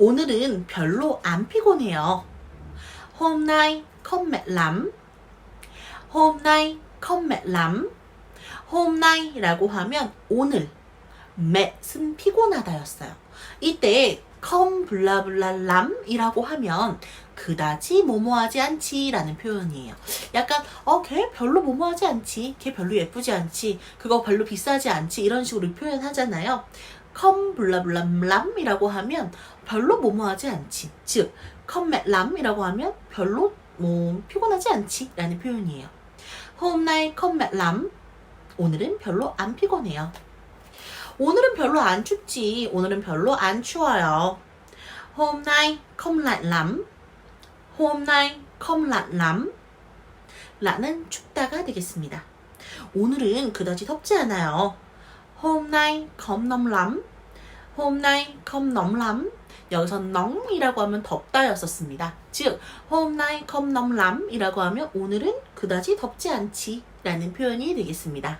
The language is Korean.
오늘은 별로 안 피곤해요. Hôm nay lắm. Hôm nay라고 하면 오늘. mэт은 피곤하다였어요. 이때 come 블라블라 람이라고 하면 그다지 뭐뭐하지 않지라는 표현이에요. 약간 어 걔 별로 뭐뭐하지 않지, 걔 별로 예쁘지 않지, 그거 별로 비싸지 않지 이런 식으로 표현하잖아요. Come 블라블라람이라고 하면 별로 뭐뭐하지 않지, 즉 come 람이라고 하면 별로 뭐 피곤하지 않지 라는 표현이에요. hôm nay không mệt lắm. 오늘은 별로 안 피곤해요. 오늘은 별로 안 춥지. 오늘은 별로 안 추워요. Nay không lạnh lắm. 라는 춥다가 되겠습니다. 오늘은 그다지 덥지 않아요. Hôm nay không nóng lắm. Hôm nay không nóng lắm. 여기서 nóng 이라고 하면 덥다였었습니다. 즉, hôm nay không nóng lắm 이라고 하면 오늘은 그다지 덥지 않지 라는 표현이 되겠습니다.